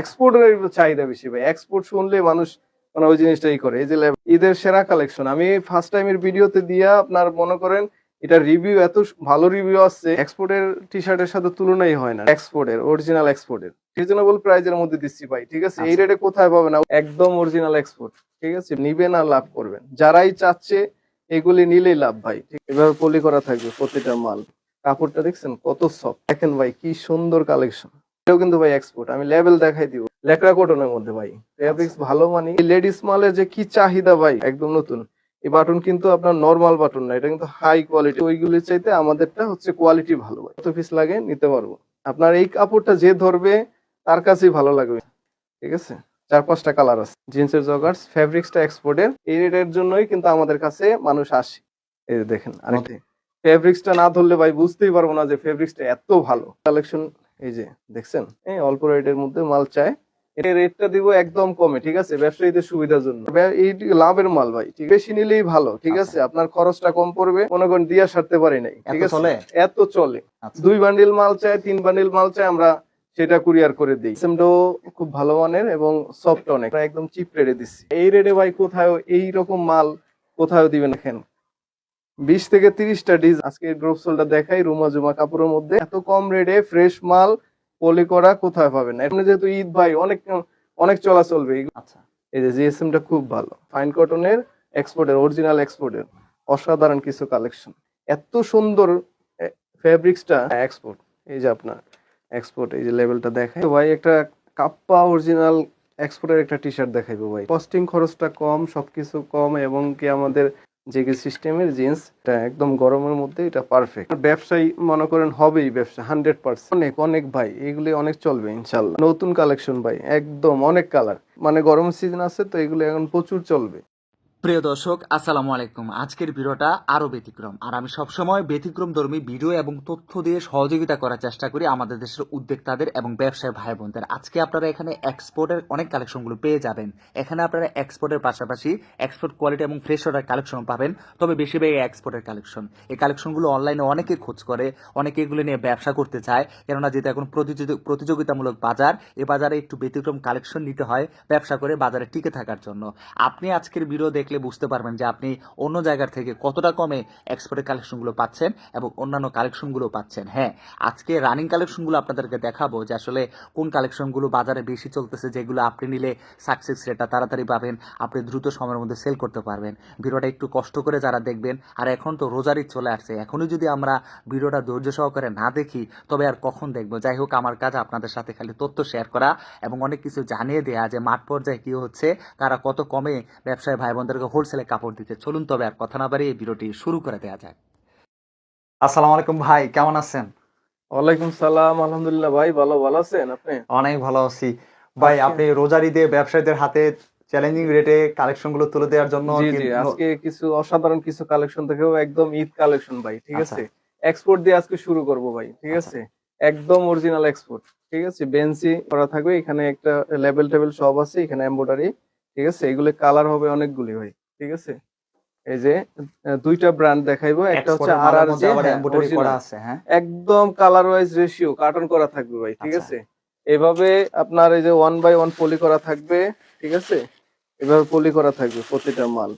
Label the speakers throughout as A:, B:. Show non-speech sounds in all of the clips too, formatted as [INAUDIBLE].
A: এক্সপোর্টের চাহিদা বেশি ভাই। এক্সপোর্ট শুনলে মানুষ মানে ওই জিনিসটাই করে। এই যে ঈদের সেরা কালেকশন আমি ফার্স্ট টাইমের ভিডিওতে দিয়া আপনার মনে করেন এটা রিভিউ এত ভালো রিভিউ আসছে এক্সপোর্টের টি শার্টের সাথে তুলনাই হয় না। এক্সপোর্টের অরিজিনাল এক্সপোর্টের রিজনেবল প্রাইজের মধ্যে দিচ্ছি ভাই ঠিক আছে? এই
B: আচ্ছা।
A: রেটে কোথায় পাবে না একদম অরিজিনাল এক্সপোর্ট ঠিক আছে? নিবেন আর লাভ করবেন। যারাই চাচ্ছে এগুলি নিলেই লাভ ভাই ঠিক এভাবে পলি করা থাকবে প্রতিটা মাল। কাপড়টা দেখছেন কত সফট দেখেন ভাই কি সুন্দর কালেকশন এটাও কিন্তু ভাই এক্সপোর্ট আমি লেভেল দেখাই দিব। লেকড়া কটনের মধ্যে ভাই। ফেব্রিক্স ভালো মানে। লেডিস মালের যে কি চাহিদা ভাই একদম নতুন। এই বাটন কিন্তু আপনার নর্মাল বাটন না এটা কিন্তু হাই কোয়ালিটি ওইগুলির চাইতে আমাদেরটা হচ্ছে কোয়ালিটি ভালো ভাই। কত পিস লাগে নিতে পারব। আপনার এই কাপড়টা যে ধরবে তার কাছেই ভালো লাগবে। ঠিক আছে? চার পাঁচটা কালার আছে। জিন্সের জগার্স ফেব্রিক্সটা এক্সপোর্টের এই রেটের জন্যই কিন্তু আমাদের কাছে মানুষ আসে। এই দেখেন আরেকটা। ফেব্রিক্সটা না ধরলে ভাই বুঝতেই পারব না যে ফেব্রিক্সটা এত ভালো। কালেকশন এই যে দেখছেন? এই অল্প রেটের মধ্যে মাল চায়। এর রেটটা দিব একদম কমে ঠিক আছে? ব্যবসায়ীদের সুবিধার জন্য। এই লাভের মাল ভাই ঠিক বেশি নিলেই ভালো ঠিক আছে? আপনার খরচটা কম পড়বে মনে করেন দিয়া সারতে পারি নাই ঠিক আছে? এত চলে।
B: আচ্ছা।
A: দুই বান্ডিল মাল চায় তিন বান্ডিল মাল চায় আমরা সেটা কুরিয়ার করে দিই। সিস্টেমটাও খুব ভালো মানের এবং সফট অনেক। একদম চিপ রেটে দিচ্ছি। এই রেটে ভাই কোথাও এই রকম মাল কোথাও দিবেন দেখেন বিশ থেকে তিরিশটা ডিজ আজকে সোলটা দেখাই রুমা জুমা কাপড়ের মধ্যে। এত কম রেটে ফ্রেশ মাল পলি করা কোথায় পাবেন? না এমনি যেহেতু ঈদ ভাই অনেক অনেক চলা চলবে।
B: আচ্ছা।
A: এই যে জিএসএম টা খুব ভালো। ফাইন কটনের এক্সপোর্টের অরিজিনাল এক্সপোর্টের অসাধারণ কিছু কালেকশন এত সুন্দর ফেব্রিক্সটা এক্সপোর্ট এই যে আপনার এক্সপোর্ট এই যে লেভেলটা দেখায় তো ভাই একটা কাপ্পা অরিজিনাল এক্সপোর্টের একটা টি শার্ট দেখাইবো ভাই। কস্টিং খরচটা কম সবকিছু কম এবং কি আমাদের যে সিস্টেমের জিন্স, এটা একদম গরমের মধ্যে এটা পারফেক্ট ব্যবসায়ী মনে করেন হবেই ব্যবসা হান্ড্রেড পার্সেন্ট অনেক অনেক ভাই এগুলি অনেক চলবে, ইনশাল্লাহ। নতুন কালেকশন ভাই, একদম অনেক কালার মানে গরম সিজন আছে তো এগুলো এখন প্রচুর চলবে।
B: প্রিয় দর্শক, আসসালামু আলাইকুম। আজকের ভিডিওটা আরও ব্যতিক্রম। আর আমি সবসময় ব্যতিক্রম ধর্মী ভিডিও এবং তথ্য দিয়ে সহযোগিতা করার চেষ্টা করি আমাদের দেশের উদ্যোক্তাদের এবং ব্যবসায়ী ভাই বোনদের আজকে আপনারা এখানে এক্সপোর্টের অনেক কালেকশনগুলো পেয়ে যাবেন। এখানে আপনারা এক্সপোর্টের পাশাপাশি এক্সপোর্ট কোয়ালিটি এবং ফ্রেশ অর্ডার কালেকশন পাবেন, তবে বেশিরভাগ এক্সপোর্টের কালেকশন এই কালেকশনগুলো অনলাইনে অনেকে খোঁজ করে, অনেকে এগুলো নিয়ে ব্যবসা করতে চায়, কেননা যেহেতু এখন প্রতিযোগি- প্রতিযোগিতামূলক বাজার, এ বাজারে একটু ব্যতিক্রম কালেকশন নিতে হয় ব্যবসা করে বাজারে টিকে থাকার জন্য। আপনি আজকের ভিডিও দেখলে বুঝতে পারবেন যে আপনি অন্য জায়গার থেকে কতটা কমে এক্সপোর্টের কালেকশনগুলো পাচ্ছেন এবং অন্যান্য কালেকশনগুলো পাচ্ছেন। হ্যাঁ আজকে রানিং কালেকশনগুলো আপনাদেরকে দেখাবো যে আসলে কোন কালেকশনগুলো বাজারে বেশি চলতেছে, যেগুলো আপনি নিলে সাকসেস রেটটা তাড়াতাড়ি পাবেন, আপনি দ্রুত সময়ের মধ্যে সেল করতে পারবেন। ভিডিওটা একটু কষ্ট করে যারা দেখবেন, আর এখন তো রোজারি চলে আসছে, এখনই যদি আমরা ভিডিওটা ধৈর্য সহকারে না দেখি, তবে আর কখন দেখব? যাই হোক, আমার কাজ আপনাদের সাথে খালি তথ্য শেয়ার করা এবং অনেক কিছু জানিয়ে দেয়া যে মাঠ পর্যায়ে কি হচ্ছে তারা কত কমে ব্যবসায়ী ভাই বোনদেরকে হোলসেলে কাপড় দিতে চলুন তবে আর কথা না বাড়িয়ে ভিডিওটি শুরু করে দেওয়া যাক। আসসালামু আলাইকুম ভাই কেমন আছেন?
A: ওয়ালাইকুম সালাম আলহামদুলিল্লাহ ভাই ভালো ভালো আছেন আপনি?
B: অনেক ভালো আছি। ভাই আপনি রোজারি দিয়ে ব্যবসায়ীদের হাতে চ্যালেঞ্জিং রেটে কালেকশনগুলো তুলে দেওয়ার জন্য
A: আজকে কিছু অসাধারণ কিছু কালেকশন দেখেও একদম ঈদ কালেকশন ভাই ঠিক
B: আচ্ছা।
A: আছে? এক্সপোর্ট দিয়ে আজকে শুরু করব ভাই ঠিক আছে? একদম অরিজিনাল এক্সপোর্ট ঠিক আছে? বেঞ্চি করা থাকবে এখানে একটা লেভেল টেবিল সব আছে এখানে এমব্রয়ডারি ঠিক আছে? এগুলো কালার হবে অনেকগুলি ভাই ঠিক আছে? এই যে দুইটা ব্র্যান্ড দেখাইবো। একটা হচ্ছে আর আর
B: আছে হ্যাঁ?
A: একদম কালার ওয়াইজ রেশিও কার্টন করা থাকবে ভাই ঠিক
B: আচ্ছা।
A: আছে? এভাবে আপনার এই যে ওয়ান বাই ওয়ান পলি করা থাকবে ঠিক আছে? এভাবে পলি করা থাকবে প্রতিটা মাল।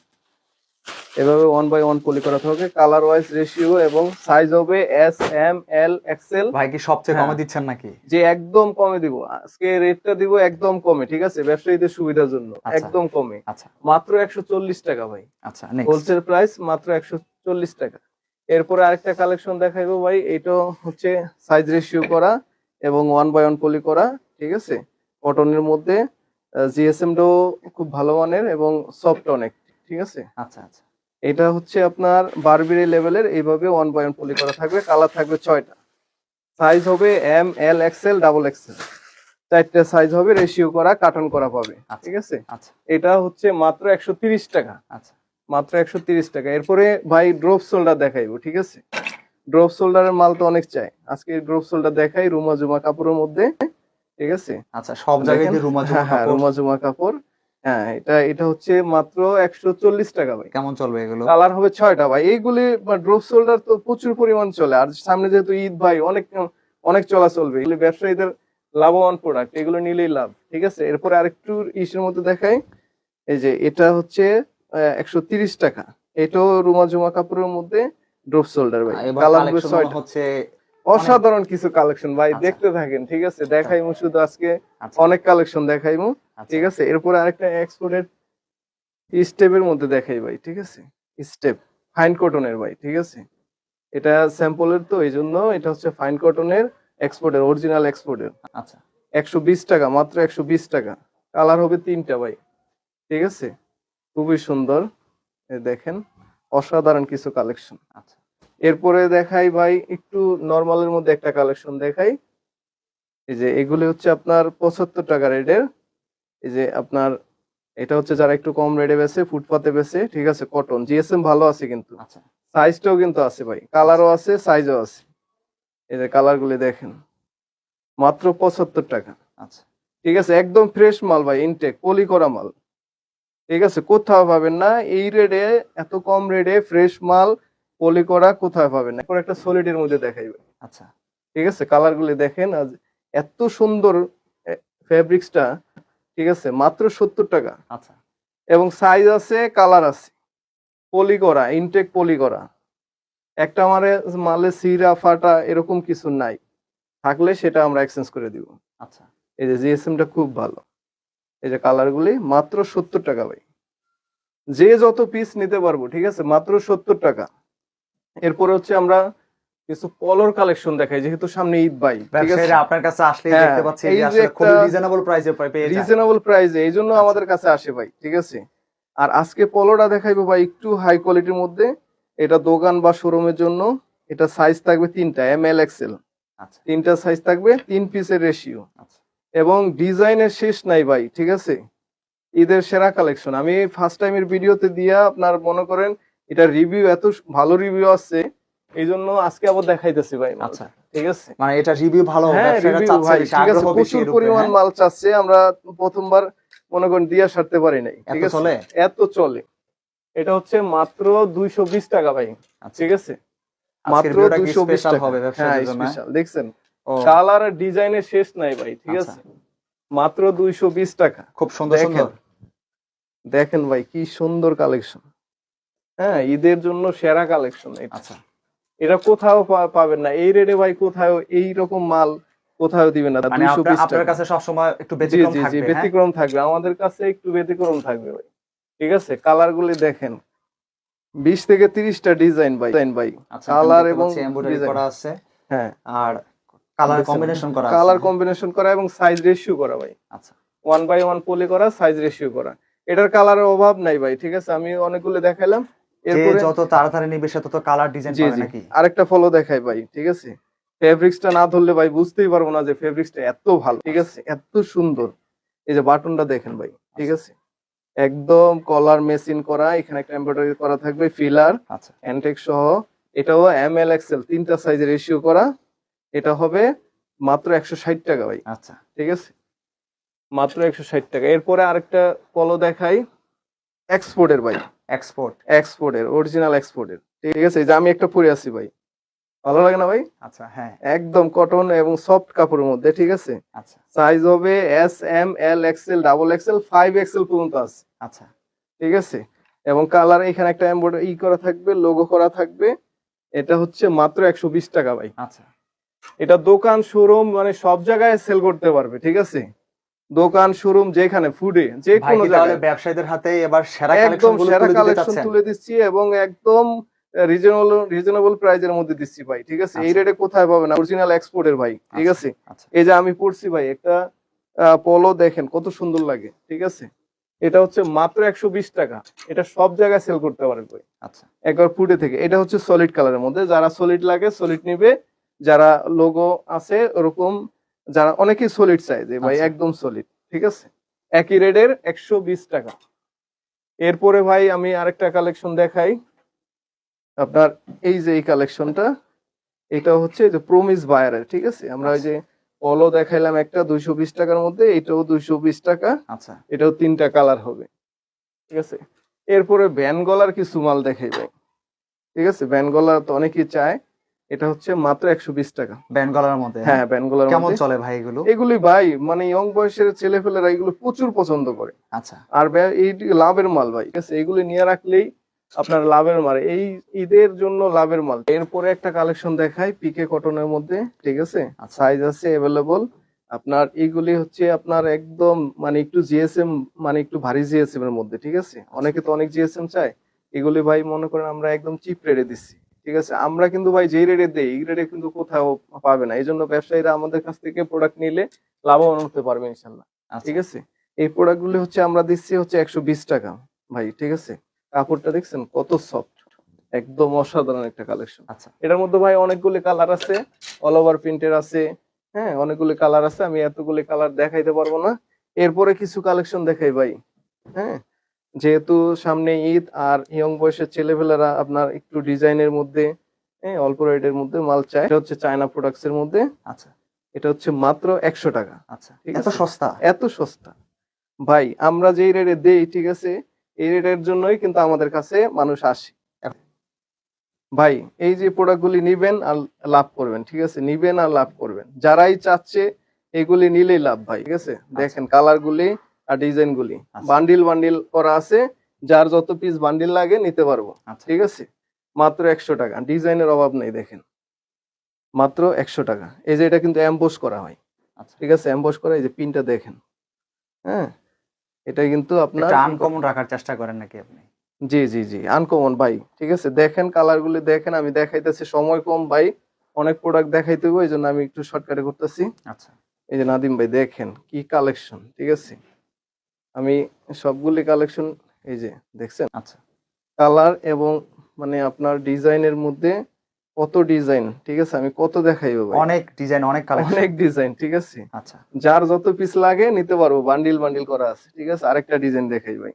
A: এভাবে ওয়ান বাই ওয়ান পলি করা থাকবে কালার ওয়াইজ রেশিও এবং সাইজ হবে এস এম এল এক্সেল
B: ভাই কি সবচেয়ে
A: হ্যাঁ।
B: কমে দিচ্ছেন নাকি?
A: যে একদম কমে দিব। আজকে রেটটা দিব একদম কমে ঠিক আছে? ব্যবসায়ীদের সুবিধার জন্য
B: আচ্ছা।
A: একদম কমে।
B: আচ্ছা।
A: মাত্র একশো চল্লিশ টাকা ভাই।
B: আচ্ছা।
A: হোলসেল প্রাইস মাত্র একশো চল্লিশ টাকা। এরপরে আরেকটা কালেকশন দেখাইবো ভাই। এটা হচ্ছে সাইজ রেশিও করা এবং ওয়ান বাই ওয়ান পলি করা ঠিক আছে? কটনের মধ্যে জিএসএম টাও খুব ভালো মানের এবং সফট অনেক। ঠিক আছে?
B: আচ্ছা আচ্ছা।
A: এটা হচ্ছে আপনার বারবিরি লেভেলের এইভাবে ওয়ান বাই ওয়ান পলি করা থাকবে কালার থাকবে ছয়টা। সাইজ হবে M L XL double XL চারটা সাইজ হবে রেশিও করা কাটন করা পাবে
B: আচ্ছা।
A: ঠিক আছে?
B: আচ্ছা।
A: এটা হচ্ছে মাত্র একশো টাকা।
B: আচ্ছা।
A: মাত্র একশো টাকা। এরপরে ভাই ড্রপ সোল্ডার দেখাইবো ঠিক আছে? ড্রপ সোল্ডারের মাল তো অনেক চাই। আজকে ড্রপ সোল্ডার দেখাই রুমা জুমা কাপড়ের মধ্যে ঠিক আছে?
B: আচ্ছা সব জায়গায় রুমা
A: হ্যাঁ হ্যাঁ রুমা জুমা কাপড়। হ্যাঁ এটা এটা হচ্ছে মাত্র একশো চল্লিশ টাকা ভাই।
B: কেমন চলবে এগুলো?
A: কালার হবে ছয়টা ভাই। এইগুলি ড্রপ সোল্ডার তো প্রচুর পরিমাণ চলে। আর সামনে যেহেতু ঈদ ভাই অনেক অনেক চলা চলবে। এগুলি ব্যবসায়ীদের লাভবান প্রোডাক্ট এগুলো নিলেই লাভ ঠিক আছে? এরপরে আরেকটু ইসের মধ্যে দেখাই। এই যে এটা হচ্ছে একশো তিরিশ টাকা। এটাও রুমা জুমা কাপড়ের মধ্যে ড্রপ শোল্ডার ভাই। কালার
B: কালেকশন হচ্ছে
A: অসাধারণ কিছু কালেকশন ভাই
B: আচ্ছা।
A: দেখতে থাকেন ঠিক আছে? দেখাইমু শুধু আজকে।
B: আচ্ছা,
A: অনেক কালেকশন দেখাইমু।
B: আচ্ছা,
A: ঠিক আছে? এরপরে আরেকটা এক্সপোর্টের স্টেপের মধ্যে দেখাই ভাই ঠিক আছে? স্টেপ ফাইন কটনের ভাই ঠিক আছে? এটা স্যাম্পলের তো এই জন্য এটা হচ্ছে ফাইন কটনের এক্সপোর্টের অরিজিনাল এক্সপোর্টের
B: আচ্ছা।
A: একশো বিশ টাকা মাত্র একশো বিশ টাকা। কালার হবে তিনটা ভাই ঠিক আছে? খুবই সুন্দর। দেখেন অসাধারণ কিছু কালেকশন
B: আচ্ছা।
A: এরপরে দেখাই ভাই একটু নর্মালের মধ্যে একটা কালেকশন দেখাই। এই যে এগুলি হচ্ছে আপনার পঁচাত্তর টাকা রেটের এই যে আপনার এটা হচ্ছে যারা একটু কম রেটে বেছে ফুটপাতে বেছে ঠিক আছে কটন জিএসএম ভালো আছে কিন্তু।
B: আচ্ছা।
A: সাইজটাও কিন্তু আছে ভাই কালারও আছে সাইজও আছে। এই যে কালার গুলি দেখেন মাত্র পঁচাত্তর টাকা।
B: আচ্ছা।
A: ঠিক আছে একদম ফ্রেশ মাল ভাই ইনটেক পলি করা মাল। ঠিক আছে কোথাও পাবেন না এই রেটে এত কম রেটে ফ্রেশ মাল পলি করা কোথাও পাবেন না। একটা সলিডের মধ্যে দেখাইবে
B: আচ্ছা।
A: ঠিক আছে কালার গুলি দেখেন আজ এত সুন্দর ফেব্রিক্সটা ঠিক আছে? মাত্র সত্তর টাকা।
B: আচ্ছা।
A: এবং সাইজ আছে কালার আছে। পলি করা ইনটেক পলি করা একটা আমারে মালে সিরা ফাটা এরকম কিছু নাই। থাকলে সেটা আমরা এক্সচেঞ্জ করে দিব।
B: আচ্ছা।
A: এই যে জিএসএমটা খুব ভালো। এই যে কালারগুলি মাত্র সত্তর টাকা ভাই। যে যত পিস নিতে পারব ঠিক আছে? মাত্র সত্তর টাকা। এরপরে হচ্ছে আমরা কিছু পলোর কালেকশন দেখাই যেহেতু সামনে ঈদ ভাই
B: ব্যবসায়ীরা আপনার কাছে আসলে
A: হ্যাঁ,
B: দেখতে পাচ্ছি
A: এই
B: যে
A: যে
B: আসলে খুবই রিজনেবল প্রাইসে পেয়ে যায়
A: রিজনেবল প্রাইসে এই জন্য
B: আচ্ছা।
A: আমাদের কাছে আসে ভাই ঠিক আছে? আর আজকে পলোটা দেখাইবো ভাই একটু হাই কোয়ালিটির মধ্যে এটা দোকান বা শোরুমের জন্য এটা সাইজ থাকবে তিনটা এম এল এক্সেল তিনটা সাইজ থাকবে তিন পিসের রেশিও
B: আচ্ছা।
A: এবং ডিজাইনের শেষ নাই ভাই ঠিক আছে? ঈদের সেরা কালেকশন আমি ফার্স্ট টাইমের ভিডিওতে দিয়া আপনার মনে করেন এটা রিভিউ এত ভালো রিভিউ আছে এই জন্য আজকে আবার দেখাইতেছি ভাই
B: আচ্ছা।
A: ঠিক আছে?
B: মানে এটা রিভিউ ভালো
A: হ্যাঁ প্রচুর পরিমাণ
B: হ্যাঁ?
A: মাল চাচ্ছে আমরা প্রথমবার মনে করেন দিয়া সারতে পারি নাই ঠিক আছে? এত চলে। এটা হচ্ছে মাত্র দুইশো বিশ টাকা ভাই
B: আচ্ছা।
A: ঠিক আছে? মাত্র দুইশো বিশ টাকা।
B: হবে
A: হ্যাঁ দেখছেন? কালার ডিজাইনের শেষ নাই ভাই ঠিক
B: আচ্ছা।
A: আছে? মাত্র দুইশো বিশ টাকা।
B: খুব সুন্দর
A: দেখেন।
B: সুন্দর।
A: দেখেন ভাই কি সুন্দর কালেকশন হ্যাঁ ঈদের জন্য সেরা কালেকশন এটা।
B: আচ্ছা।
A: এটা কোথাও পাবেন না। এই রেটে ভাই কোথাও এই রকম মাল কোথাও দিবেন না।
B: মানে
A: দুইশো
B: আপনার
A: টাকা।
B: কাছে সবসময় একটু ব্যতিক্রম থাকবে হ্যাঁ?
A: ব্যতিক্রম থাকবে। আমাদের কাছে একটু ব্যতিক্রম থাকবে ভাই। ঠিক আছে? কালার গুলি দেখেন। বিশ থেকে তিরিশটা ডিজাইন ভাই। ডিজাইন ভাই।
B: আচ্ছা
A: কালার এবং
B: করা আছে।
A: হ্যাঁ।
B: আর কালার কম্বিনেশন করা
A: কালার? কম্বিনেশন করা এবং সাইজ রেশিও করা ভাই।
B: আচ্ছা।
A: ওয়ান বাই ওয়ান পলি করা সাইজ রেশিও করা। এটার কালারের অভাব নাই ভাই ঠিক আছে? আমি অনেকগুলো দেখাইলাম। এরপরে
B: যত তাড়াতাড়ি নিবে সে তত কালার ডিজাইন পাবে নাকি?
A: আরেকটা ফলো দেখাই ভাই ঠিক আছে? ফেব্রিক্সটা না ধরলে ভাই বুঝতেই পারব না যে ফেব্রিক্সটা এত ভালো ঠিক আছে? এত সুন্দর। এই যে বাটনটা দেখেন ভাই ঠিক আছে? একদম কলার মেশিন করা এখানে একটা এমব্রয়ডারি করা থাকবে ফিলার
B: আচ্ছা।
A: অ্যান্টেক সহ। এটাও এম এল এক্সেল তিনটা সাইজের রেশিও করা। এটা হবে মাত্র একশো ষাট টাকা ভাই।
B: আচ্ছা।
A: ঠিক আছে? মাত্র একশো ষাট টাকা। এরপরে আরেকটা পলো দেখাই এক্সপোর্টের ভাই।
B: এক্সপোর্ট
A: এক্সপোর্টের অরিজিনাল এক্সপোর্টের ঠিক আছে এই যে আমি একটা পরে আছি ভাই। ভালো লাগে না ভাই?
B: আচ্ছা হ্যাঁ।
A: একদম কটন এবং সফট কাপড়ের মধ্যে ঠিক আছে?
B: আচ্ছা।
A: সাইজ হবে S M L XL double XL five XL পর্যন্ত আছে।
B: আচ্ছা।
A: ঠিক আছে? এবং কালার এখানে একটা এমব্রয়ডারি ই করা থাকবে লোগো করা থাকবে। এটা হচ্ছে মাত্র একশো বিশ টাকা ভাই।
B: আচ্ছা।
A: এটা দোকান শোরুম মানে সব জায়গায় সেল করতে পারবে ঠিক আছে? দোকান শোরুম যেখানে ফুডে যে কোনো জায়গায়।
B: ব্যবসায়ীদের হাতে এবার সেরা
A: একদম সেরা কালেকশন তুলে দিচ্ছি এবং একদম রিজনেবল রিজনেবল প্রাইজের মধ্যে দিচ্ছি ভাই ঠিক আছে? এই
B: আচ্ছা।
A: রেটে কোথায় পাবেন? অরিজিনাল এক্সপোর্টের ভাই ঠিক
B: আচ্ছা,
A: আছে?
B: আচ্ছা।
A: এই যে আমি পড়ছি ভাই একটা পলো দেখেন কত সুন্দর লাগে ঠিক আছে? এটা হচ্ছে মাত্র একশো বিশ টাকা। এটা সব জায়গায় সেল করতে ভাই।
B: আচ্ছা।
A: একবার ফুটে থেকে। এটা হচ্ছে সলিড কালারের মধ্যে। যারা সলিড লাগে সলিড নিবে। যারা লোগো আছে ওরকম যারা অনেকেই সলিড চাই যে ভাই
B: আচ্ছা।
A: একদম সলিড ঠিক আছে? একই রেটের একশো বিশ টাকা। এরপরে ভাই আমি আরেকটা কালেকশন দেখাই। আপনার এই যে এই কালেকশনটা এটা হচ্ছে যে প্রমিস বায়ারের ঠিক আছে? আমরা ওই যে পলো দেখাইলাম একটা দুইশো বিশ টাকার মধ্যে এটাও দুইশো বিশ টাকা।
B: আচ্ছা।
A: এটাও তিনটা কালার হবে ঠিক আছে? এরপরে ভ্যান গলার কিছু মাল দেখাই ভাই ঠিক আছে? ভ্যান গলার তো অনেকেই চায়। এটা হচ্ছে মাত্র একশো বিশ টাকা।
B: ব্যান্ড গলার মধ্যে?
A: হ্যাঁ ব্যান্ডগুলোর
B: কেমন চলে ভাই এগুলো?
A: এগুলি ভাই মানে ইয়ং বয়সের ছেলেপেলেরা এগুলো প্রচুর পছন্দ করে।
B: আচ্ছা।
A: আর এই লাভের মাল ভাই ঠিক আছে? এগুলি নিয়ে রাখলেই আপনার লাভের মাল। এই ঈদের জন্য লাভের মাল। এরপরে একটা কালেকশন দেখাই পিকে কটনের মধ্যে ঠিক আছে?
B: আচ্ছা।
A: সাইজ আছে অ্যাভেলেবল আপনার এইগুলি হচ্ছে আপনার একদম মানে একটু জিএসএম মানে একটু ভারী জিএসএম এর মধ্যে ঠিক আছে? অনেকে তো অনেক জিএসএম চায়। এগুলি ভাই মনে করেন আমরা একদম চিপ রেটে দিচ্ছি। ঠিক আছে? আমরা কিন্তু ভাই যেই রেটে দেই এই রেটে কিন্তু কোথাও পাবে না। এই জন্য ব্যবসায়ীরা আমাদের কাছ থেকে প্রোডাক্ট নিলে লাভবান হতে পারবে ইনশাল্লাহ।
B: আচ্ছা।
A: ঠিক আছে? এই প্রোডাক্ট গুলি হচ্ছে আমরা দিচ্ছি হচ্ছে একশো বিশ টাকা ভাই। ঠিক আছে? কাপড়টা দেখছেন কত সফট একদম অসাধারণ একটা কালেকশন
B: আচ্ছা।
A: এটার মধ্যে ভাই অনেকগুলি কালার আছে অল ওভার প্রিন্টের আছে হ্যাঁ অনেকগুলি কালার আছে। আমি এতগুলি কালার দেখাইতে পারব না। এরপরে কিছু কালেকশন দেখাই ভাই হ্যাঁ। যেহেতু সামনে ঈদ আর ইয়ং বয়সের ছেলেপেলেরা আপনার একটু ডিজাইনের মধ্যে হ্যাঁ অল্প রেটের মধ্যে মাল চায়। এটা হচ্ছে চায়না প্রোডাক্টস এর মধ্যে।
B: আচ্ছা।
A: এটা হচ্ছে মাত্র একশো টাকা।
B: আচ্ছা। এত। সস্তা?
A: এত সস্তা। ভাই আমরা যেই রেটে দেই ঠিক আছে এই রেটের জন্যই কিন্তু আমাদের কাছে মানুষ আসে। ভাই এই যে প্রোডাক্ট গুলি নিবেন আর লাভ করবেন ঠিক আছে? নিবেন আর লাভ করবেন। যারাই চাচ্ছে এগুলি নিলেই লাভ ভাই ঠিক আছে? দেখেন কালার গুলি আর ডিজাইন গুলি।
B: আচ্ছা।
A: বান্ডিল বান্ডিল করা আছে যার যত পিস বান্ডিল লাগে নিতে পারব।
B: আচ্ছা।
A: ঠিক আছে? মাত্র একশো টাকা। ডিজাইনের অভাব নেই দেখেন। মাত্র একশো টাকা। এই যে এটা কিন্তু অ্যাম্বোস করা হয়।
B: আচ্ছা।
A: ঠিক আছে? অ্যাম্বোস করা এই যে পিনটা দেখেন। হ্যাঁ? এটা কিন্তু আপনার
B: আনকমন রাখার চেষ্টা করেন নাকি আপনি?
A: জি জি জি। আনকমন ভাই। ঠিক আছে? দেখেন কালার গুলি দেখেন। আমি দেখাইতেছি সময় কম ভাই। অনেক প্রোডাক্ট দেখাইতে হবে এই জন্য আমি একটু শর্টকাটে করতেছি
B: আচ্ছা।
A: এই যে নাদিম ভাই দেখেন কি কালেকশন ঠিক আছে? আমি সবগুলি কালেকশন এই যে দেখছেন?
B: আচ্ছা।
A: কালার এবং মানে আপনার ডিজাইনের মধ্যে কত ডিজাইন ঠিক আছে? আমি কত দেখাইবো ভাই?
B: অনেক ডিজাইন অনেক কালেকশন
A: অনেক ডিজাইন ঠিক আছে?
B: আচ্ছা।
A: যার যত পিস লাগে নিতে পারব বান্ডিল বান্ডিল করা আছে ঠিক আছে? আরেকটা ডিজাইন দেখাই ভাই।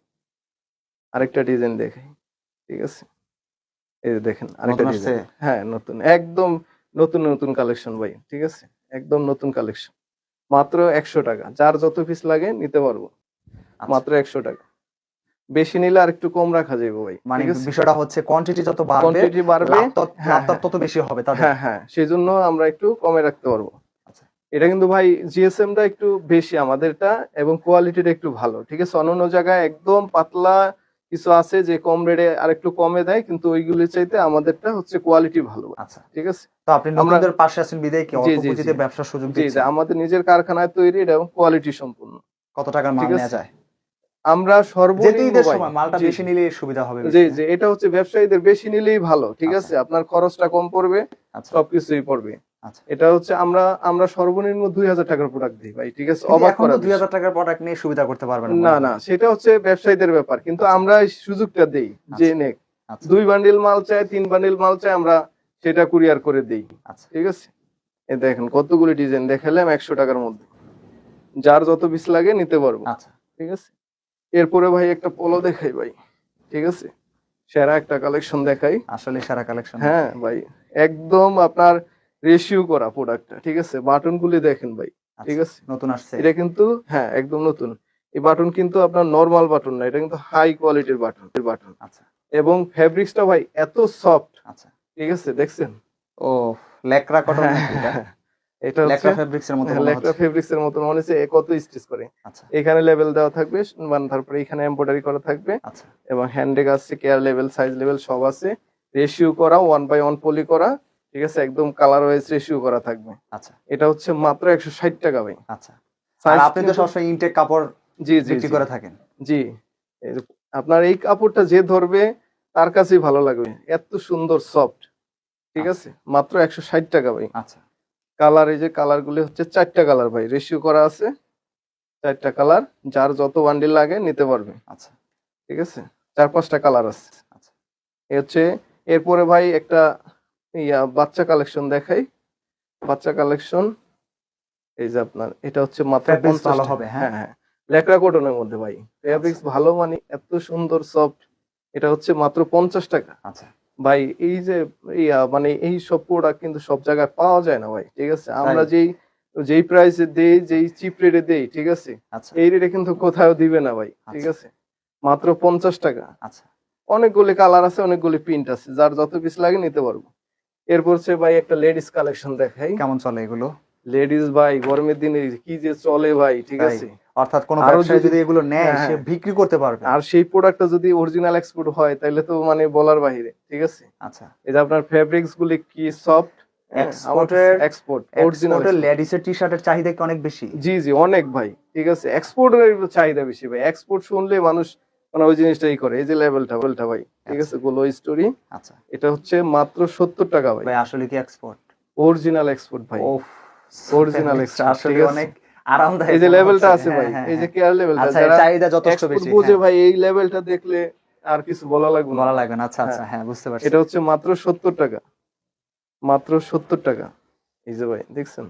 A: আরেকটা ডিজাইন দেখাই ঠিক আছে? এই যে দেখেন আরেকটা ডিজাইন হ্যাঁ নতুন। একদম নতুন নতুন কালেকশন ভাই ঠিক আছে? একদম নতুন কালেকশন মাত্র একশো টাকা। যার যত পিস লাগে নিতে পারব। মাত্র একশো টাকা। বেশি নিলে আর একটু কম রাখা যাবে ভাই
B: মানে বিষয়টা হচ্ছে কোয়ান্টিটি যত বাড়বে
A: কোয়ান্টিটি বাড়বে
B: লাভ তত-
A: হ্যাঁ, হ্যাঁ।
B: তত বেশি হবে তাদের
A: হ্যাঁ হ্যাঁ সেই জন্য আমরা একটু কমে রাখতে পারব।
B: আচ্ছা।
A: এটা কিন্তু ভাই জিএসএম টা একটু বেশি আমাদেরটা এবং কোয়ালিটিটা একটু ভালো ঠিক আছে? অন্যান্য জায়গায় একদম পাতলা কিছু আছে যে কম রেটে আর একটু কমে দেয় কিন্তু ওইগুলি চাইতে আমাদেরটা হচ্ছে কোয়ালিটি ভালো।
B: আচ্ছা।
A: ঠিক আছে?
B: তো আপনি নতুনদের পাশে আছেন বিদায় কি? অল্প। ব্যবসার সুযোগ
A: জি আমাদের নিজের কারখানায় তৈরি এটা এবং কোয়ালিটি সম্পূর্ণ।
B: কত টাকার মাল। নেওয়া যায়?
A: আমরা সর্বনিম্ন
B: সময় মালটা বেশি নিলে সুবিধা হবে
A: জি জি এটা হচ্ছে ব্যবসায়ীদের বেশি নিলেই ভালো ঠিক
B: আচ্ছা।
A: আছে? আপনার খরচটা কম পড়বে
B: আচ্ছা।
A: সবকিছুই পড়বে।
B: আচ্ছা।
A: এটা হচ্ছে আমরা আমরা সর্বনিম্ন দুই হাজার টাকার প্রোডাক্ট দিই ভাই ঠিক আছে? অবাক করা
B: দুই হাজার টাকার প্রোডাক্ট নিয়ে সুবিধা করতে পারবেন
A: না না সেটা হচ্ছে ব্যবসায়ীদের ব্যাপার কিন্তু আমরা সুযোগটা দেই যে নে
B: আচ্ছা।
A: দুই বান্ডিল মাল চাই তিন বান্ডিল মাল চাই আমরা সেটা কুরিয়ার করে দেই ঠিক আছে? এই দেখেন কতগুলি ডিজাইন দেখালাম একশো টাকার মধ্যে। যার যত পিস লাগে নিতে পারব
B: আচ্ছা।
A: ঠিক আছে? এরপরে ভাই একটা পোলো দেখাই ভাই ঠিক আছে? সেরা একটা কালেকশন দেখাই।
B: আসলে সেরা কালেকশন
A: হ্যাঁ ভাই একদম আপনার রেশিও করা প্রোডাক্টটা ঠিক আছে? বাটন গুলি দেখেন ভাই ঠিক আছে?
B: নতুন আসছে।
A: এটা কিন্তু হ্যাঁ একদম নতুন। এই বাটন কিন্তু আপনার নর্মাল বাটন না এটা কিন্তু হাই কোয়ালিটির বাটন বাটন
B: আচ্ছা।
A: এবং ফেব্রিক্সটা ভাই এত সফট
B: আচ্ছা।
A: ঠিক আছে? দেখছেন?
B: ও লেকরা কটন
A: এটা হচ্ছে
B: ফেব্রিক্স এর মতো
A: ফেব্রিক্স এর মতন মনে হচ্ছে। কত স্টিচ করে?
B: আচ্ছা।
A: এখানে লেভেল দেওয়া থাকবে মানে তারপরে এখানে এমব্রয়ডারি করা থাকবে।
B: আচ্ছা।
A: এবং আছে কেয়ার লেভেল সাইজ লেভেল সব আছে। রেশিও করা ওয়ান বাই ওয়ান পলি করা ঠিক আছে? একদম কালার ওয়াইজ রেশিও করা থাকবে।
B: আচ্ছা।
A: এটা হচ্ছে মাত্র একশো ষাট টাকা ভাই।
B: আচ্ছা। আপনি তো সবসময় ইনটেক কাপড়
A: জি জি
B: বিক্রি করে থাকেন।
A: জি। আপনার এই কাপড়টা যে ধরবে তার কাছেই ভালো লাগবে। এত সুন্দর সফট ঠিক আছে? মাত্র একশো ষাট টাকা ভাই।
B: আচ্ছা।
A: কালার এই যে কালার গুলি হচ্ছে চারটা কালার ভাই। রেশিও করা আছে চারটা কালার যার যত বান্ডিল লাগে নিতে পারবে।
B: আচ্ছা।
A: ঠিক আছে? চার পাঁচটা কালার আছে।
B: আচ্ছা।
A: এ হচ্ছে এরপরে ভাই একটা ইয়া বাচ্চা কালেকশন দেখাই। বাচ্চা কালেকশন এই যে আপনার এটা হচ্ছে মাত্র 50
B: ভালো
A: টাকা।
B: হবে, হ্যাঁ।
A: হ্যাঁ লেকড়া কটনের মধ্যে ভাই। ফেব্রিক্স ভালো মানে এত সুন্দর সফট এটা হচ্ছে মাত্র পঞ্চাশ টাকা।
B: আচ্ছা।
A: ভাই এই যে মানে এই সব প্রোডাক্ট কিন্তু সব জায়গায় পাওয়া যায় না ভাই ঠিক আছে? আমরা যেই যেই প্রাইসে দেই যেই চিপ রেটে দেই ঠিক আছে?
B: আচ্ছা।
A: এই রেটে কিন্তু কোথাও দিবে না ভাই ঠিক
B: আচ্ছা।
A: আছে? মাত্র পঞ্চাশ টাকা।
B: আচ্ছা।
A: অনেকগুলি কালার আছে অনেকগুলি প্রিন্ট আছে যার যত পিস লাগে নিতে পারব। এরপর সে ভাই একটা লেডিস কালেকশন দেখাই।
B: কেমন চলে এগুলো?
A: লেডিস ভাই গরমের দিনে কি যে চলে ভাই ঠিক আছে?
B: অর্থাৎ কোনো ব্যবসায়ী
A: যদি-
B: এগুলো নেয়
A: হ্যাঁ,
B: সে
A: হ্যাঁ।
B: বিক্রি করতে পারবে।
A: আর সেই প্রোডাক্টটা যদি অরিজিনাল এক্সপোর্ট হয় তাহলে তো মানে বলার বাইরে ঠিক আছে?
B: আচ্ছা।
A: এই যে আপনার ফেব্রিক্স গুলি কি সফট
B: Export-এর-
A: এক্সপোর্ট অরিজিনাল
B: এক্সপোর্টের লেডিসের টি শার্টের চাহিদা কি অনেক বেশি?
A: জি জি অনেক ভাই ঠিক আছে? এক্সপোর্টের চাহিদা বেশি ভাই। এক্সপোর্ট শুনলে মানুষ মানে ওই জিনিসটাই করে এই যে লেভেলটা লেভেলটা ভাই ঠিক আছে? গোলো স্টোরি
B: আচ্ছা।
A: এটা হচ্ছে মাত্র সত্তর টাকা ভাই।
B: ভাই আসলে কি এক্সপোর্ট
A: অরিজিনাল এক্সপোর্ট ভাই।
B: ওফ
A: Export,
B: আসলে অনেক আরামদায়ক
A: এই যে লেভেলটা আছে ভাই
B: হ্যাঁ, হ্যাঁ,
A: এই যে
B: হ্যাঁ।
A: কেয়ার লেভেলটা
B: আচ্ছা
A: যারা
B: চাহিদা যথেষ্ট বেশি
A: বোঝে
B: হ্যাঁ।
A: ভাই এই লেভেলটা দেখলে আর কিছু বলা লাগবে না।
B: বলা লাগবে না আচ্ছা আচ্ছা হ্যাঁ। বুঝতে পারছি।
A: এটা হচ্ছে মাত্র সত্তর টাকা মাত্র সত্তর টাকা। এই যে ভাই দেখছেন?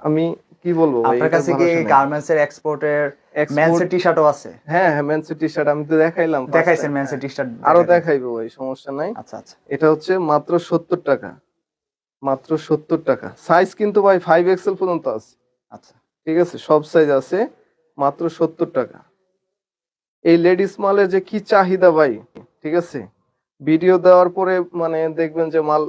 A: আমি কি বলব
B: আপনার কাছে কি গার্মেন্টস এর এক্সপোর্টের মেন্সের টি শার্টও আছে?
A: হ্যাঁ হ্যাঁ ম্যানসি টি শার্ট আমি তো দেখাইলাম
B: দেখাইছেন। মেন্সের টি শার্ট
A: আরও দেখাইবো ভাই সমস্যা নাই।
B: আচ্ছা আচ্ছা।
A: এটা হচ্ছে মাত্র সত্তর টাকা। মাত্র সত্তর টাকা। সাইজ কিন্তু ভাই ফাইভ এক্সেল পর্যন্ত আছে।
B: আচ্ছা।
A: ঠিক আছে? সব সাইজ আছে মাত্র সত্তর টাকা। এই লেডিস মালের যে কি চাহিদা ভাই? ঠিক আছে? ভিডিও দেওয়ার পরে মানে দেখবেন যে মাল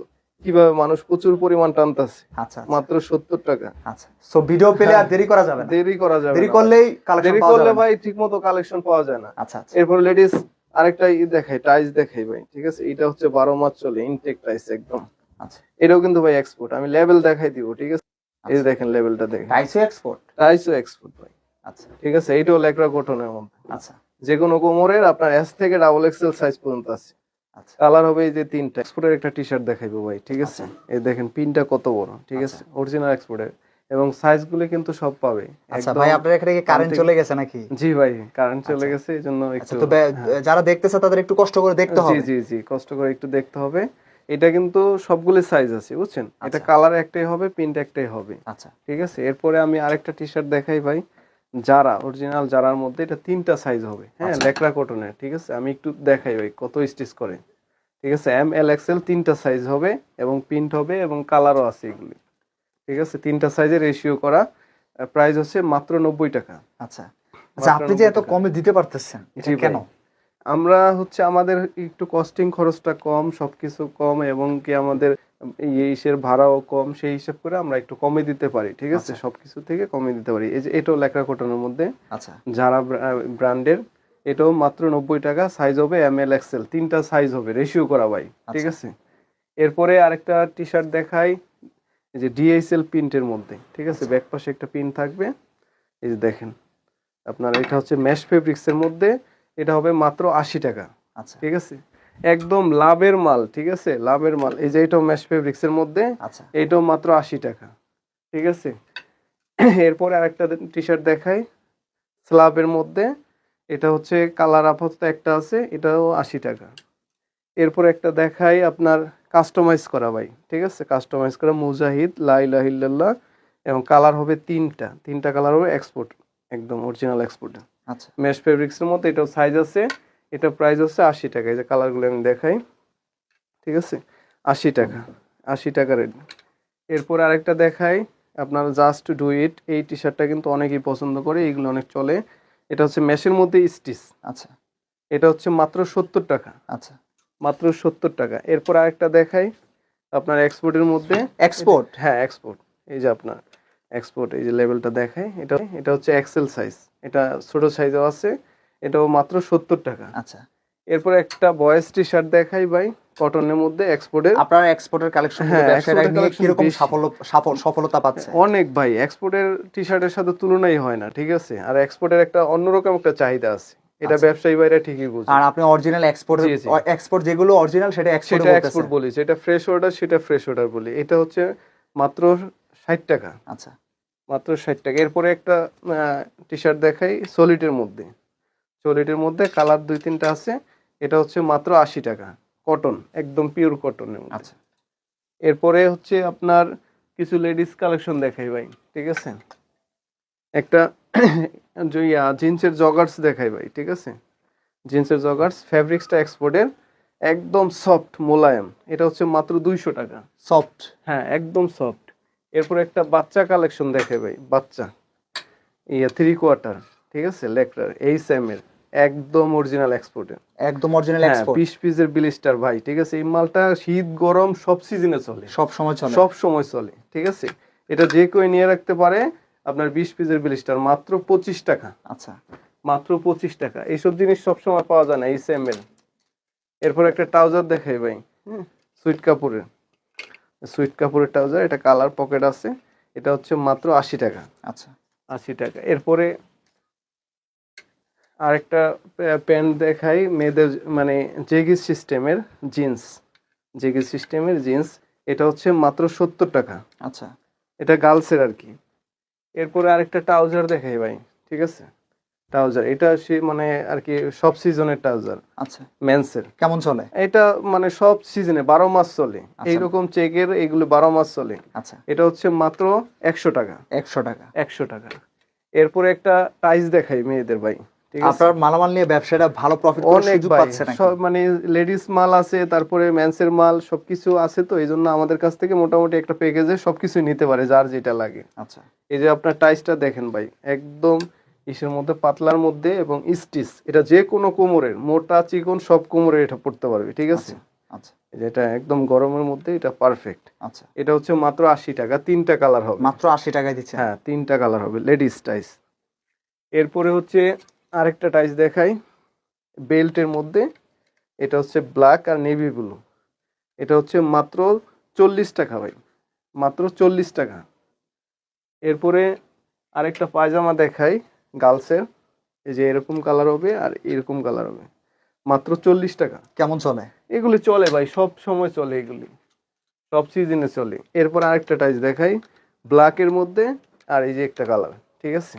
A: কীভাবে মানুষ প্রচুর পরিমাণ টানতেছে।
B: আচ্ছা
A: মাত্র সত্তর টাকা।
B: আচ্ছা। সো ভিডিও পেলে আর দেরি করা যাবে
A: দেরি করা যাবে
B: দেরি করলেই
A: দেরি করলে ভাই ঠিক মতো কালেকশন পাওয়া যায় না।
B: আচ্ছা আচ্ছা।
A: এরপর লেডিস আরেকটা ই দেখাই টাইস দেখাই ভাই। ঠিক আছে? এটা হচ্ছে বারো মাস চলে ইনটেক টাইস একদম।
B: আচ্ছা
A: এটাও কিন্তু ভাই এক্সপোর্ট আমি লেভেল দেখাই দিব ঠিক আছে? এই যে দেখেন লেভেলটা দেখেন।
B: টাইসো এক্সপোর্ট
A: টাইসও এক্সপোর্ট ভাই।
B: আচ্ছা।
A: ঠিক আছে? এইটাও লেকড়া কটনের মধ্যে।
B: আচ্ছা।
A: যে কোনো কোমরের আপনার এস থেকে ডাবল এক্সেল সাইজ পর্যন্ত আছে।
B: আচ্ছা।
A: কালার হবে এই যে তিনটা। এক্সপোর্টের একটা টি শার্ট দেখাইবো ভাই ঠিক আছে? এই দেখেন পিনটা কত বড় ঠিক আছে? অরিজিনাল এক্সপোর্টের এবং সাইজগুলো কিন্তু সব পাবে।
B: আচ্ছা ভাই আপনার এখানে কি কারেন্ট চলে গেছে নাকি?
A: জি ভাই কারেন্ট চলে
B: আচ্ছা।
A: গেছে এই জন্য
B: আচ্ছা
A: একটু হ্যাঁ।
B: যারা দেখতেছে তাদের একটু কষ্ট করে দেখতে
A: জি জি জি কষ্ট করে একটু দেখতে হবে। এটা কিন্তু সবগুলো সাইজ আছে বুঝছেন? এটা
B: আচ্ছা।
A: কালার একটাই হবে প্রিন্ট একটাই হবে।
B: আচ্ছা।
A: ঠিক আছে? এরপরে আমি আরেকটা টি শার্ট দেখাই ভাই। যারা অরিজিনাল যারার মধ্যে এটা তিনটা সাইজ হবে। হ্যাঁ
B: আচ্ছা।
A: লেকড়া কটনের ঠিক আছে? আমি একটু দেখাই ভাই কত স্টিচ করে। ঠিক আছে? এম এল এক্সেল তিনটা সাইজ হবে এবং প্রিন্ট হবে এবং কালারও আছে এগুলি। ঠিক আছে? তিনটা সাইজের রেশিও করা প্রাইস হচ্ছে মাত্র নব্বই টাকা।
B: আচ্ছা। আচ্ছা আপনি যে এত কমে দিতে পারতেছেন এটা কেন?
A: আমরা হচ্ছে আমাদের একটু কস্টিং খরচটা কম সবকিছু কম এবং কি আমাদের ইসের ভাড়াও কম সেই হিসাব করে আমরা একটু কমে দিতে পারি ঠিক আছে
B: আচ্ছা।
A: সবকিছু থেকে কমে দিতে পারি এই যে এটাও লেখা কটনের মধ্যে
B: আচ্ছা
A: যারা ব্র্যান্ডের এটাও মাত্র নব্বই টাকা সাইজ হবে এম এল এক্সেল তিনটা সাইজ হবে রেশিও করা ভাই ঠিক
B: আচ্ছা।
A: আছে এরপরে আরেকটা টি শার্ট দেখাই এই যে ডিএসএল প্রিন্টের মধ্যে ঠিক আছে
B: আচ্ছা।
A: ব্যাক পাশে একটা প্রিন্ট থাকবে এই যে দেখেন আপনার এটা হচ্ছে ম্যাশ ফেব্রিক্সের মধ্যে এটা হবে মাত্র আশি টাকা।
B: আচ্ছা।
A: ঠিক আছে? একদম লাভের মাল ঠিক আছে? লাভের মাল। এই যে এটাও ম্যাশ ফেব্রিক্স এর মধ্যে
B: আচ্ছা।
A: এইটাও মাত্র আশি টাকা। ঠিক আছে? [CLEARS THROAT] এরপরে আরেকটা টি শার্ট দেখাই। স্লাবের মধ্যে এটা হচ্ছে কালার আপাতত একটা আছে এটাও আশি টাকা। এরপর একটা দেখাই আপনার কাস্টমাইজ করা ভাই। ঠিক আছে? কাস্টমাইজ করা মুজাহিদ লাইলাহিল্লাহ এবং কালার হবে তিনটা। তিনটা কালার হবে এক্সপোর্ট একদম অরিজিনাল এক্সপোর্ট মেশ ফেব্রিক্সের মধ্যে এটাও সাইজ আছে এটা প্রাইস হচ্ছে আশি টাকা। এই যে কালারগুলো আমি দেখাই ঠিক আছে? আশি টাকা আশি টাকা রেট। এরপর আরেকটা দেখাই আপনার জাস্ট ডু ইট এই টি শার্টটা কিন্তু অনেকেই পছন্দ করে এইগুলো অনেক চলে। এটা হচ্ছে মেশের মধ্যে স্টিচ
B: আচ্ছা।
A: এটা হচ্ছে মাত্র সত্তর টাকা।
B: আচ্ছা।
A: মাত্র সত্তর টাকা। এরপর আরেকটা দেখাই আপনার এক্সপোর্টের মধ্যে।
B: এক্সপোর্ট
A: হ্যাঁ এক্সপোর্ট এই যে আপনার এক্সপোর্ট এই যে লেভেলটা দেখায় এটা এটা হচ্ছে এক্সেল সাইজ এটা ছোট সাইজও আছে এটাও মাত্র সত্তর টাকা।
B: আচ্ছা।
A: এরপর একটা বয়েস টি শার্ট দেখাই ভাই কটনের মধ্যে এক্সপোর্টের
B: আপনার এক্সপোর্টের কালেকশন
A: হ্যাঁ,
B: কীরকম সাফল্য সফলতা পাচ্ছে?
A: অনেক ভাই এক্সপোর্টের টি শার্টের সাথে তুলনাই হয় না ঠিক আছে? আর এক্সপোর্টের একটা অন্যরকম একটা চাহিদা আছে। এটা
B: আচ্ছা।
A: ব্যবসায়ী ভাইরা ঠিকই বুঝে
B: আর আপনি অরিজিনাল এক্সপোর্ট। এক্সপোর্ট যেগুলো অরিজিনাল সেটা এক্সপোর্ট
A: সেটা এক্সপোর্ট বলি যেটা ফ্রেশ অর্ডার সেটা ফ্রেশ অর্ডার বলি। এটা হচ্ছে মাত্র ষাট টাকা।
B: আচ্ছা।
A: মাত্র ষাট টাকা। এরপরে একটা টি শার্ট দেখাই সলিডের মধ্যে। সলিডের মধ্যে কালার দুই তিনটা আছে। এটা হচ্ছে মাত্র আশি টাকা। কটন একদম পিওর কটনের
B: আচ্ছা।
A: এরপরে হচ্ছে আপনার কিছু লেডিস কালেকশন দেখাই ভাই ঠিক আছে? একটা [CLEARS THROAT] জিন্সের জগার্স দেখাই ভাই ঠিক আছে? জিন্সের জগার্স ফ্যাব্রিক্সটা এক্সপোর্টের একদম সফট মোলায়েম। এটা হচ্ছে মাত্র দুইশো টাকা।
B: সফট
A: হ্যাঁ একদম সফট এরপর একটা বাচ্চা কালেকশন দেখে ভাই বাচ্চা। ইয়া থ্রি কোয়ার্টার ঠিক আছে? লেকটার এম এর একদম অরিজিনাল এক্সপোর্টের
B: একদম অরিজিনাল এক্সপোর্ট
A: পিস পিসের বিলিস্টার ভাই ঠিক আছে? এই মালটা শীত গরম সব সিজনে চলে।
B: সব সময় চলে।
A: সব সময় চলে ঠিক আছে? এটা যে কেউ নিয়ে রাখতে পারে আপনার বিশ পিসের বিলিস্টার মাত্র পঁচিশ টাকা।
B: আচ্ছা।
A: মাত্র পঁচিশ টাকা। এইসব জিনিস সবসময় পাওয়া যায় না এই সেমের এরপর একটা ট্রাউজার দেখাই ভাই সুইট কাপড়ের। সুইট কাপড়ের ট্রাউজার এটা কালার পকেট আছে এটা হচ্ছে মাত্র আশি টাকা।
B: আচ্ছা।
A: আশি টাকা। এরপরে আরেকটা প্যান্ট দেখাই মেয়েদের মানে জেগিস সিস্টেমের জিন্স। জেগিস সিস্টেমের জিন্স এটা হচ্ছে মাত্র সত্তর টাকা।
B: আচ্ছা।
A: এটা গার্লসের আর কি। এরপরে আরেকটা ট্রাউজার দেখাই ভাই ঠিক আছে? ট্রাউজার। এটা মানে আর কি সব সিজনের ট্রাউজার।
B: আচ্ছা।
A: মেন্সের
B: কেমন চলে?
A: এটা মানে সব সিজনে বারো মাস চলে।
B: আচ্ছা।
A: এইরকম চেকের এগুলো বারো মাস চলে।
B: আচ্ছা।
A: এটা হচ্ছে মাত্র একশো টাকা।
B: একশো টাকা।
A: একশো টাকা। এরপরে একটা টাইস দেখাই মেয়েদের ভাই।
B: আপনার মালামাল নিয়ে ব্যবসাটা ভালো প্রফিট
A: অনেক
B: পাচ্ছে
A: সব মানে লেডিস মাল আছে তারপরে মেন্সের মাল সবকিছু আছে তো এই জন্য আমাদের কাছ থেকে মোটামুটি একটা প্যাকেজে সবকিছু নিতে পারে যার যেটা লাগে।
B: আচ্ছা।
A: এই যে আপনার টাইসটা দেখেন ভাই একদম ইসের মধ্যে পাতলার মধ্যে এবং স্টিচ এটা যে কোনো কোমরের মোটা চিকন সব কোমরের এটা পড়তে পারবে ঠিক আছে?
B: আচ্ছা
A: এই এটা একদম গরমের মধ্যে এটা পারফেক্ট
B: আচ্ছা।
A: এটা হচ্ছে মাত্র আশি টাকা তিনটা কালার হবে।
B: মাত্র আশি টাকায় দিচ্ছে।
A: হ্যাঁ তিনটা কালার হবে লেডিস টাইস এরপরে হচ্ছে আরেকটা টাইস দেখাই। বেল্টের মধ্যে এটা হচ্ছে ব্ল্যাক আর নেভি ব্লু এটা হচ্ছে মাত্র চল্লিশ টাকা ভাই মাত্র চল্লিশ টাকা। এরপরে আরেকটা পায়জামা দেখাই। গার্লসের এই যে এরকম কালার হবে আর এরকম কালার হবে। মাত্র চল্লিশ টাকা।
B: কেমন চলে?
A: এগুলি চলে ভাই সব সময় চলে এগুলি। সব সিজনে চলে। এরপর আরেকটা টাইস দেখাই। ব্ল্যাকের মধ্যে আর এই যে একটা কালার ঠিক আছে?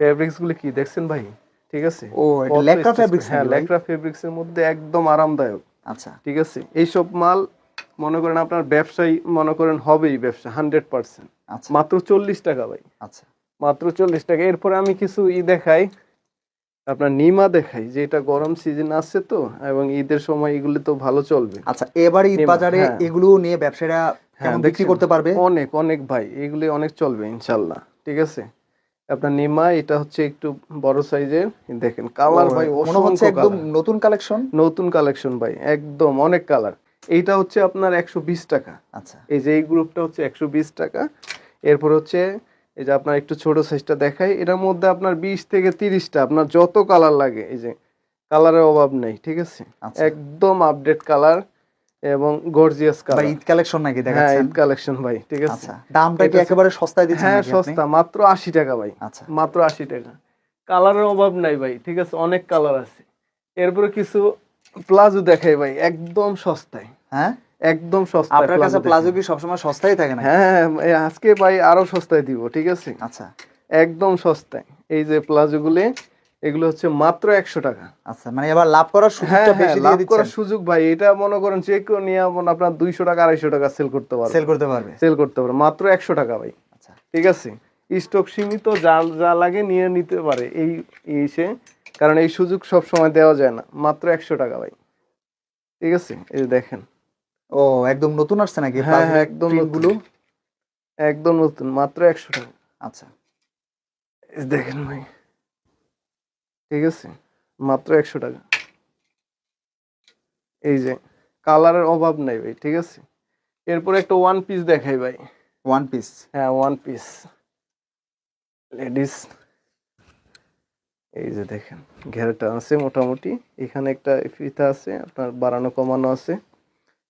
A: ফেব্রিক্স গুলি কি দেখছেন ভাই? ঠিক আছে?
B: ও এটা লেকরা ফেব্রিক্স
A: হ্যাঁ লেকরা ফেব্রিক্স এর মধ্যে একদম আরামদায়ক।
B: আচ্ছা।
A: ঠিক আছে? এইসব মাল মনে করেন আপনার ব্যবসায়ী মনে করেন হবেই ব্যবসা হান্ড্রেড পার্সেন্ট
B: আচ্ছা।
A: মাত্র চল্লিশ টাকা ভাই।
B: আচ্ছা।
A: মাত্র চল্লিশ টাকা। এরপরে আমি কিছু ই দেখাই আপনার নিমা দেখাই যে এটা গরম সিজন আসছে তো এবং ঈদের সময় এগুলি তো ভালো চলবে।
B: আচ্ছা এবার ঈদ বাজারে
A: হ্যাঁ।
B: এগুলো নিয়ে ব্যবসায়ীরা
A: হ্যাঁ,
B: বিক্রি করতে পারবে?
A: অনেক অনেক ভাই এগুলি অনেক চলবে ইনশাল্লাহ। ঠিক আছে? আপনার নিমা এটা হচ্ছে একটু বড় সাইজের দেখেন কালার ভাই
B: একদম নতুন কালেকশন?
A: নতুন কালেকশন ভাই একদম অনেক কালার। এইটা হচ্ছে আপনার একশো বিশ টাকা।
B: আচ্ছা।
A: এই যে এই গ্রুপটা হচ্ছে একশো বিশ টাকা। এরপর হচ্ছে এই যে আপনার একটু ছোট সাইজটা দেখাই এটার মধ্যে আপনার বিশ থেকে তিরিশটা আপনার যত কালার লাগে এই যে কালারের অভাব নেই ঠিক আছে?
B: আচ্ছা।
A: একদম আপডেট কালার এবং গর্জিয়াস কালার
B: ঈদ কালেকশন নাকি
A: হ্যাঁ ঈদ কালেকশন ভাই ঠিক আছে?
B: আচ্ছা দামটা কি একেবারে সস্তায় দিচ্ছেন
A: হ্যাঁ সস্তা মাত্র আশি টাকা ভাই
B: আচ্ছা।
A: মাত্র আশি টাকা। কালারের অভাব নাই ভাই ঠিক আছে? অনেক কালার আছে। এরপরে কিছু প্লাজো দেখাই ভাই একদম সস্তায়।
B: হ্যাঁ?
A: একদম সস্তায়
B: আপনার কাছে
A: প্লাজো
B: কি সবসময় সস্তায় থাকে না
A: হ্যাঁ হ্যাঁ, এই আজকে ভাই আরও সস্তায় দিব ঠিক আছে?
B: আচ্ছা।
A: একদম সস্তায়। এই যে প্লাজো গুলো এগুলো হচ্ছে মাত্র একশো টাকা।
B: আচ্ছা মানে এবার লাভ করার
A: হ্যাঁ
B: সুযোগটা
A: হ্যাঁ
B: বেশি
A: লাভ করার সুযোগ ভাই এটা মনে করেন যে কেউ নিয়ে আপনার দুইশো টাকা আড়াইশো টাকা সেল করতে পারবে।
B: সেল করতে পারবে।
A: সেল করতে পারবে মাত্র একশো টাকা ভাই।
B: আচ্ছা।
A: ঠিক আছে? স্টক সীমিত যা যা লাগে নিয়ে নিতে পারে এই ইসে কারণ এই সুযোগ সব সময় দেওয়া যায় না মাত্র একশো টাকা ভাই। ঠিক আছে? এই যে দেখেন।
B: ও একদম নতুন আসছে নাকি?
A: হ্যাঁ হ্যাঁ একদমগুলো একদম নতুন মাত্র একশো টাকা।
B: আচ্ছা।
A: দেখেন ভাই। ঠিক আছে? মাত্র একশো টাকা। এই যে কালারের অভাব নাই ভাই ঠিক আছে? এরপরে একটা ওয়ান পিস দেখাই ভাই।
B: ওয়ান পিস
A: হ্যাঁ ওয়ান পিস লেডিস এই যে দেখেন ঘেরটা আছে মোটামুটি। এখানে একটা ফিতা আছে আপনার বাড়ানো কমানো আছে।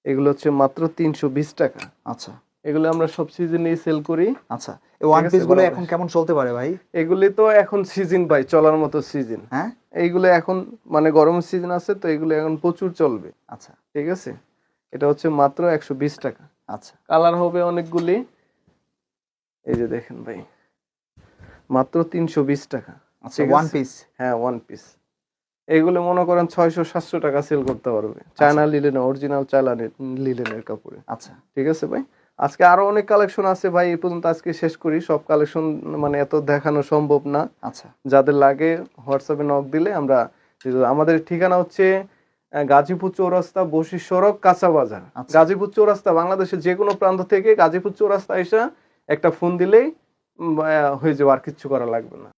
A: এগুলো হচ্ছে মাত্র তিনশো বিশ টাকা।
B: আচ্ছা।
A: এগুলো আমরা সব সিজনেই সেল করি।
B: আচ্ছা এই ওয়ান
A: পিসগুলো
B: এখন কেমন চলতে পারে ভাই?
A: এগুলি তো এখন সিজন ভাই চলার মতো সিজন
B: হ্যাঁ?
A: এইগুলো এখন মানে গরমের সিজন আছে তো এগুলো এখন প্রচুর চলবে।
B: আচ্ছা।
A: ঠিক আছে? এটা হচ্ছে মাত্র একশো বিশ টাকা।
B: আচ্ছা।
A: কালার হবে অনেকগুলি। এই যে দেখেন ভাই মাত্র তিনশো বিশ টাকা।
B: আচ্ছা ওয়ান পিস
A: হ্যাঁ ওয়ান পিস এগুলো মনে করেন ছয়শো সাতশো টাকা সেল করতে পারবে। চায়না লিলেন অরিজিনাল চায়না লিলেনের কাপড়ে।
B: আচ্ছা।
A: ঠিক আছে ভাই? আজকে আরও অনেক কালেকশন আছে ভাই এই পর্যন্ত আজকে শেষ করি। সব কালেকশন মানে এত দেখানো সম্ভব না।
B: আচ্ছা।
A: যাদের লাগে হোয়াটসঅ্যাপে নক দিলে আমরা আমাদের ঠিকানা হচ্ছে গাজীপুর চৌরাস্তা বসি সড়ক কাঁচা বাজার।
B: আচ্ছা।
A: গাজীপুর চৌরাস্তা বাংলাদেশের যে কোনো প্রান্ত থেকে গাজীপুর চৌরাস্তা এসে একটা ফোন দিলেই হয়ে যাবে আর কিচ্ছু করা লাগবে না।